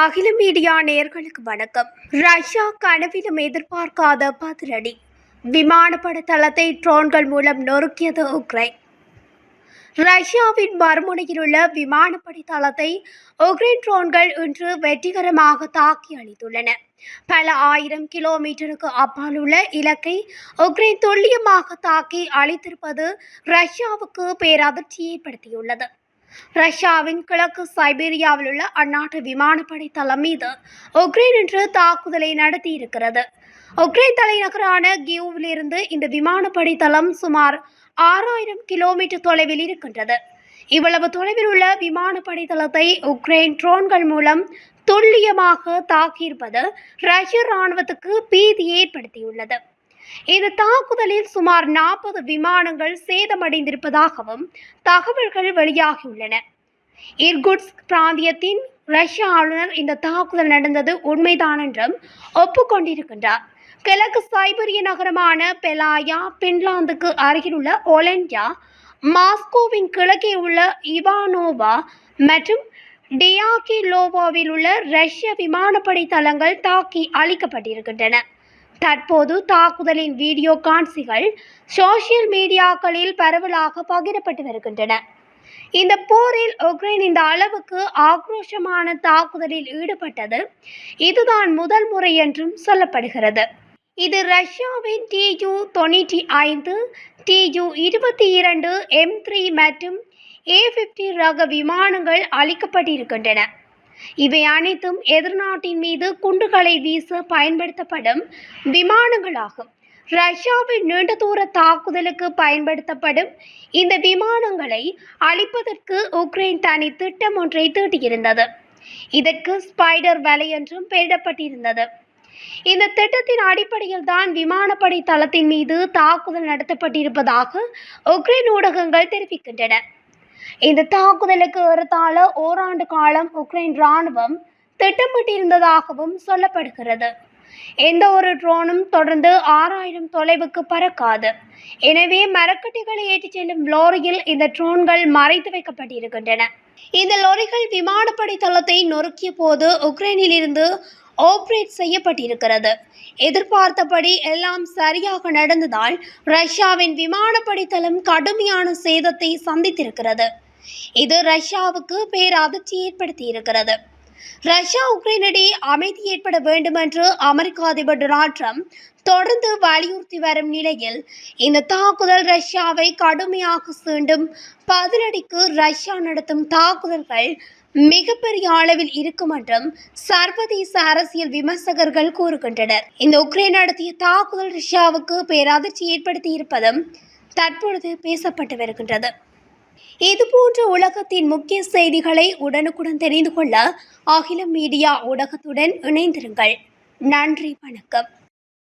அகில மீடியா நேர்களுக்கு வணக்கம். ரஷ்யா கனவிலும் எதிர்பார்க்காத பதிலடி. விமானப்பட தளத்தை ட்ரோன்கள் மூலம் நொறுக்கியது உக்ரைன். ரஷ்யாவின் மறுமுனையில் உள்ள விமானப்படை தளத்தை உக்ரைன் ட்ரோன்கள் இன்று வெற்றிகரமாக தாக்கி அளித்துள்ளன பல ஆயிரம் கிலோமீட்டருக்கு அப்பால் உள்ள இலக்கை உக்ரைன் துல்லியமாக தாக்கி அளித்திருப்பது ரஷ்யாவுக்கு பேரதிர்ச்சியை ஏற்படுத்தியுள்ளது. ரஷ்யாவின் கிழக்கு சைபீரியாவில் உள்ள அந்நாட்டு விமானப்படை தளம் மீது உக்ரைன் இன்று தாக்குதலை நடத்தியிருக்கிறது. உக்ரைன் தலைநகரான கியூவிலிருந்து இந்த விமானப்படை தளம் சுமார் ஆறாயிரம் கிலோமீட்டர் தொலைவில் இருக்கின்றது. இவ்வளவு தொலைவில் உள்ள விமானப்படை தளத்தை உக்ரைன் ட்ரோன்கள் மூலம் துல்லியமாக தாக்கியிருப்பது ரஷ்ய இராணுவத்துக்கு பீதியை ஏற்படுத்தியுள்ளது. இந்த தாக்குதலில் சுமார் நாற்பது விமானங்கள் சேதமடைந்திருப்பதாகவும் தகவல்கள் வெளியாகியுள்ளன. இர்குட்ஸ்க் பிராந்தியத்தின் ரஷ்ய ஆளுநர் இந்த தாக்குதல் நடந்தது உண்மைதான் என்றும் ஒப்புக்கொண்டிருக்கின்றார். கிழக்கு சைபரிய நகரமான பெலாயா பின்லாந்துக்கு அருகிலுள்ள ஒலென்யா மாஸ்கோவின் கிழக்கே உள்ள இவானோவா மற்றும் டியாகிலோவாவில் உள்ள ரஷ்ய விமானப்படை தளங்கள் தாக்கி அழிக்கப்பட்டிருக்கின்றன. தற்போது தாக்குதலின் வீடியோ காட்சிகள் சோசியல் மீடியாக்களில் பரவலாக பகிரப்பட்டு வருகின்றன. இந்த போரில் உக்ரைன் இந்த அளவுக்கு ஆக்ரோஷமான தாக்குதலில் ஈடுபட்டது. இதுதான் முதல் முறை என்றும் சொல்லப்படுகிறது. இது ரஷ்யாவின் டியு தொண்ணூற்றி ஐந்து டியு இருபத்தி இரண்டு எம் த்ரீ மற்றும் ஏ ஃபிஃப்டி ரக விமானங்கள் அளிக்கப்பட்டிருக்கின்றன இவை அனைத்தும் எதிர்நாட்டின் மீது குண்டுகளை வீச பயன்படுத்தப்படும் விமானங்களாகும். ரஷ்யாவின் நீண்ட தூர தாக்குதலுக்கு பயன்படுத்தப்படும் இந்த விமானங்களை அழிப்பதற்கு உக்ரைன் தனி திட்டம் ஒன்றை தீட்டியிருந்தது. இதற்கு ஸ்பைடர் வலை என்றும் பெயரிடப்பட்டிருந்தது. இந்த திட்டத்தின் அடிப்படையில் தான் விமானப்படை தளத்தின் மீது தாக்குதல் நடத்தப்பட்டிருப்பதாக உக்ரைன் ஊடகங்கள் தெரிவிக்கின்றன. இந்த தாக்குதலுக்கு ஏறத்தாழ ஓராண்டு காலம் உக்ரைன் இராணுவம் திட்டமிட்டிருந்ததாகவும் சொல்லப்படுகிறது. எந்த ஒரு ட்ரோனும் தொடர்ந்து ஆறாயிரம் தொலைவுக்கு பறக்காது. எனவே மரக்கட்டைகளை ஏற்றிச் செல்லும் லோரியில் இந்த ட்ரோன்கள் மறைத்து வைக்கப்பட்டிருக்கின்றன. இந்த லோரிகள் விமானப்படை தளத்தை நொறுக்கிய போது உக்ரைனில் இருந்து ஆப்ரேட் செய்யப்பட்டிருக்கிறது. எதிர்பார்த்தபடி எல்லாம் சரியாக நடந்ததால் ரஷ்யாவின் விமானப்படை தளம் கடுமையான சேதத்தை சந்தித்திருக்கிறது. இது ரஷ்யாவுக்கு பேரதிர்ச்சி ஏற்படுத்தியிருக்கிறது. ரஷ்யா உக்ரைனிடையே அமைதி ஏற்பட வேண்டும் என்று அமெரிக்க அதிபர் டொனால்ட் ட்ரம்ப் தொடர்ந்து வலியுறுத்தி வரும் நிலையில் இந்த தாக்குதல் ரஷ்யாவை கடுமையாக சீண்டும் பதிலடிக்கு ரஷ்யா நடத்தும் தாக்குதல்கள் மிகப்பெரிய அளவில் இருக்கும் என்றும் சர்வதேச அரசியல் விமர்சகர்கள் கூறுகின்றனர். இந்த உக்ரைன் நடத்திய தாக்குதல் ரஷ்யாவுக்கு பேரதிர்ச்சி ஏற்படுத்தி இருப்பதும் தற்பொழுது பேசப்பட்டு வருகின்றது. இதுபோன்ற உலகத்தின் முக்கிய செய்திகளை உடனுக்குடன் தெரிந்து கொள்ள அகில மீடியா ஊடகத்துடன் இணைந்திருங்கள். நன்றி வணக்கம்.